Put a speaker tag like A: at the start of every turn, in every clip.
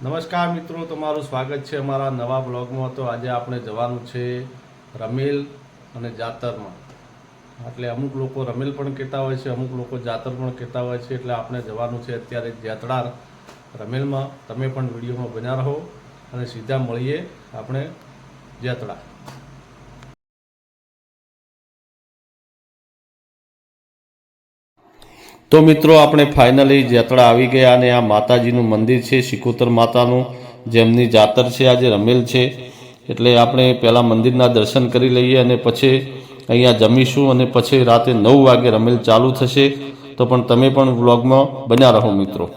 A: નમસ્કાર મિત્રો, તમારું સ્વાગત છે અમારા નવા બ્લોગમાં. તો આજે આપણે જવાનું છે રમેલ અને જાતરમાં. એટલે અમુક લોકો રમેલ પણ કહેતા હોય છે, અમુક લોકો જાતર પણ કહેતા હોય છે. એટલે આપણે જવાનું છે અત્યારે જાતડા રમેલમાં. તમે પણ વિડીયોમાં બન્યા રહો અને સીધા મળીએ આપણે જાતડા તો મિત્રો, આપણે ફાઇનલી જેતળા આવી ગયા અને આ માતાજીનું મંદિર છે શિકોતર માતાનું. જેમની જાતર છે, આજે રમેલ છે. એટલે આપણે પહેલાં મંદિરના દર્શન કરી લઈએ અને પછી અહીંયા જમીશું અને પછી રાતે નવ વાગે રમેલ ચાલુ થશે. તો પણ તમે પણ વ્લોગમાં બન્યા રહો મિત્રો.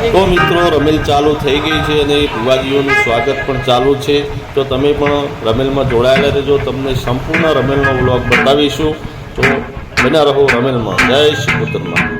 A: તો મિત્રો, રમેલ ચાલુ થઈ ગઈ છે અને ભુવાજીઓનું સ્વાગત પણ ચાલુ છે. તો તમે પણ રમેલમાં જોડાયેલા રહેજો. તમને સંપૂર્ણ રમેલનો વ્લોગ બતાવીશું. તો બના રહો રમેલમાં. જય શ્રી
B: બોલો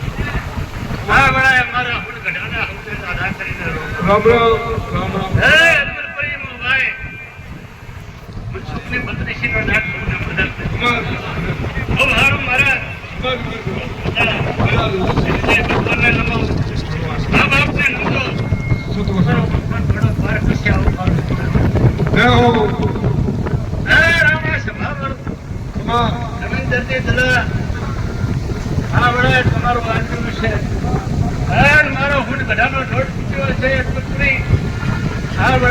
C: રામ રામ રામ
B: હે અમર પ્રેમ ભાઈ. મનસુખની બત્રીસી નો નાથ તમને બદલ ઓ હારું મારા નમો. બાપને નમો તમારો ભગવાન ઘણો ભાર કશ્યા ઉપાડો
C: જય હો
B: હે રામા સભા વર
C: કમા
B: જમીન ધરતી દલા આ વડે તમારું આંતરું છે હે મારો હુંડ ગઢાનો ઢોળ તૂટ્યો છે પુત્રી આ વડે બધા બનતા છે આવું મારો પુત્ર હે દીકરા બધા ખુશું આ મહેમાનો બધા ખુશું મારી બેન કુવાશ્ય બધા આવું મારો હુંડ ગઢાનો જેવું છે ભાઈ હે પાવળિયા વગર ને ઘરિયાળી વેટીની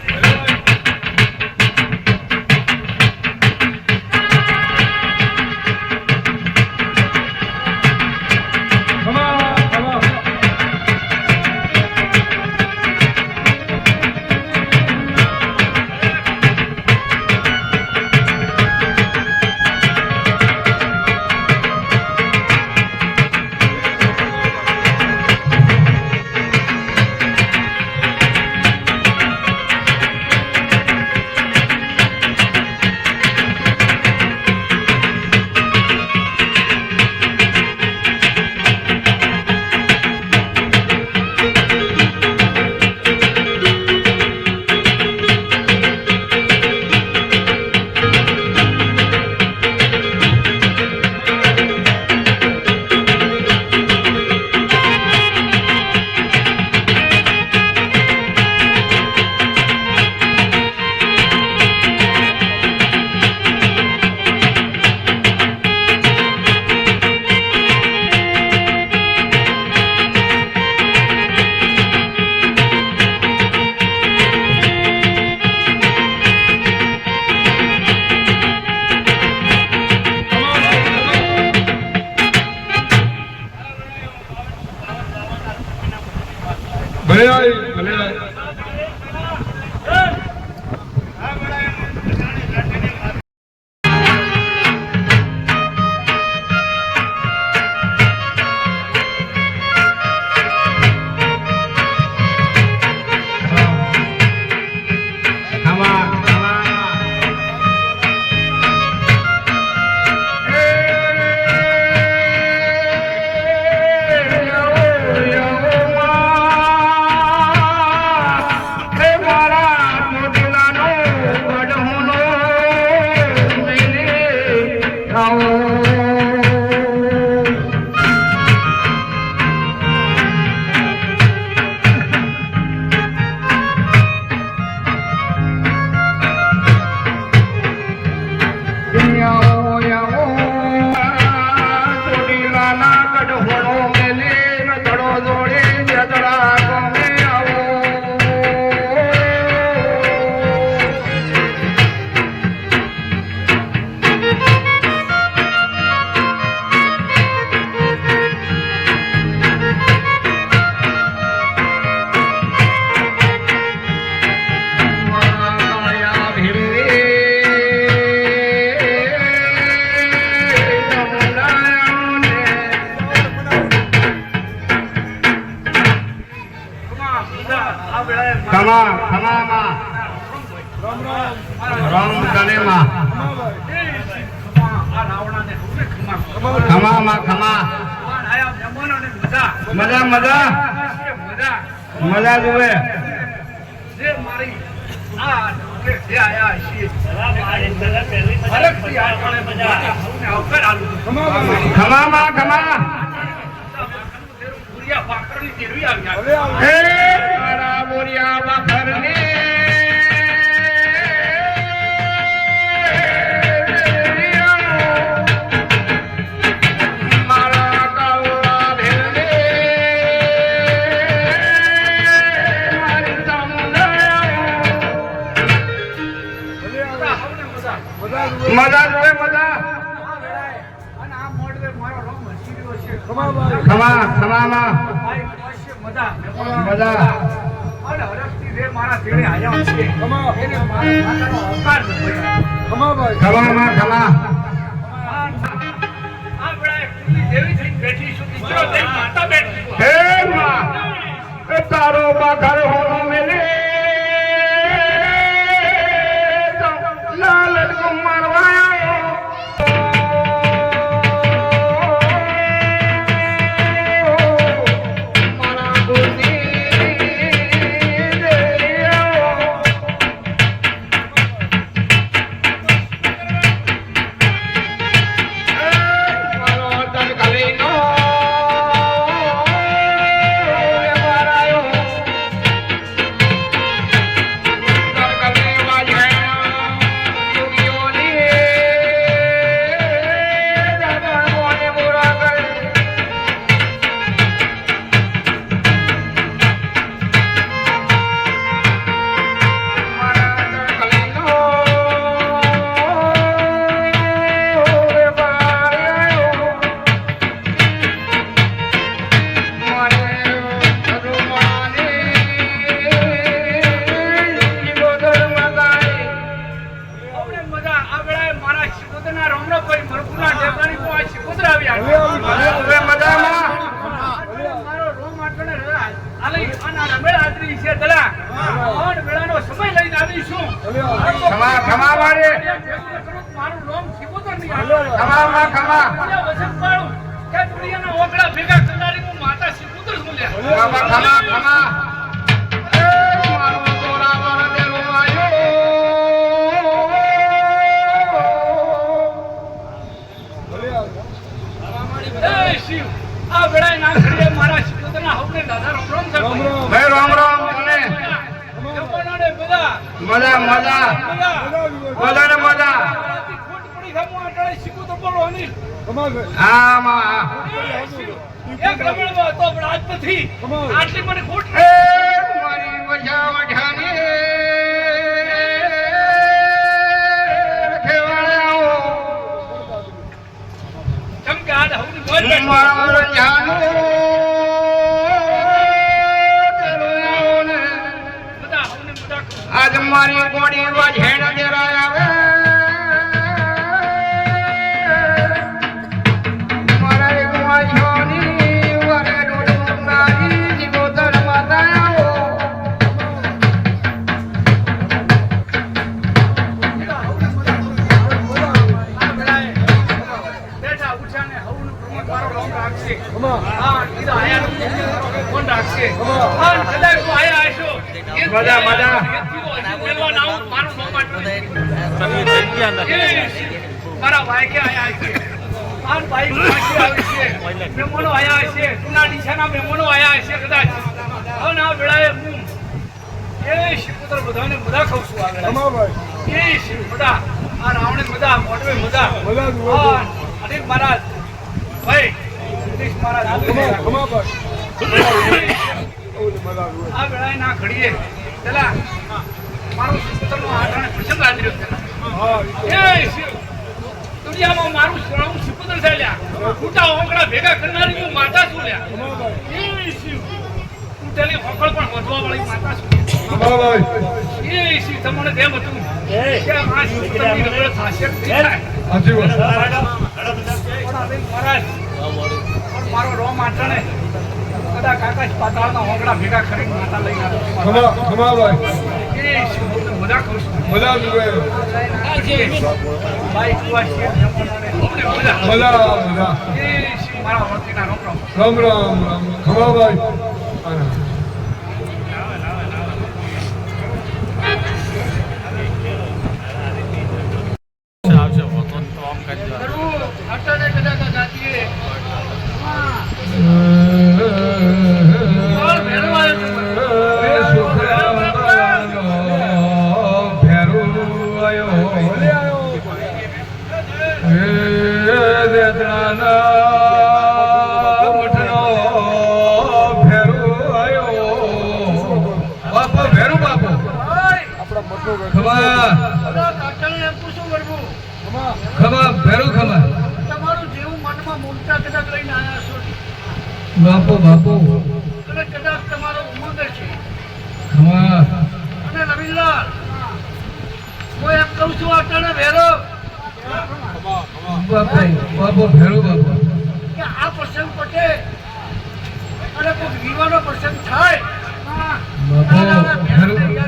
C: கொண்டு போனோம் મજા?
D: મજા
C: આવકાર આલું.
D: ખમા બોરિયા બખરને મારા મજા
C: અને હરખથી જે મારા તેડે આયા છે એને મારા માતાનો અવકાર દો
D: ખમા માં ખમા. મારા
C: રમણો કોઈ મરકુના ઢેકાણી કો આ શિકોતર આવ્યા મારો રોમ આટણે રહ્યા. આલે આના રમેળ આદરી છે દલા. અન વેળાનો સમય લઈને આવીશું
D: ખમા ખમા વાળે
C: મારું. રોમ શિકોતર નહીં આવે.
D: ખમા માં ખમા
C: ત્યાં પાડું. કે દુનિયાના ઓગળા ભેગા કરનારી હું માતા છું.
D: ખમા ખમા.
C: એક હતો પણ આજ નથી. આટલી મને ખોટ
D: મારી મજા વઢાને
C: આજ.
D: મારા ગોડી વઢેણ મારું
C: ભાઈ બધા આ રાવણે બધા મોટવે બધા હા, મહારાજ ભાઈ જગદીશ મહારાજ આ વેળાએ ના ઘડીએ. પેલા મારું શિવપુત્રનો આઠાણે પ્રસંગ આદર્યો શિવ દુનિયામાં મારું શરણું શિવપુત્ર છે લ્યા. ખોટા ઓંકડા ભેગા કરનારી હું માતા છું લ્યા. એ શિવ તૂટેલી હોકળ પણ વધવા વાળી માતા છું. એ શિવ તમને તેમ હતું? કે આ મહારાજ મારો રોમ આટણે.
B: બધા કાકા પાતાળના હોંગડા ભેગા કરીને માતા લઈને આવ્યો.
C: ખમા ખમા ભાઈ
B: એ શું હું તો બધા કહું છું.
C: બધા બાપો બાપો.
B: અને કદાચ તમારો ઉમંગ છે.
C: ખમા
B: અને રવિલાલ હું એમ કહું છું આ અટાણે ભેરો
C: બાપો ભેરો બાપો.
B: કે આ પ્રસંગ પટે અને કોઈ વિવાનો પ્રસંગ થાય. બાપો ભેરો ભેરો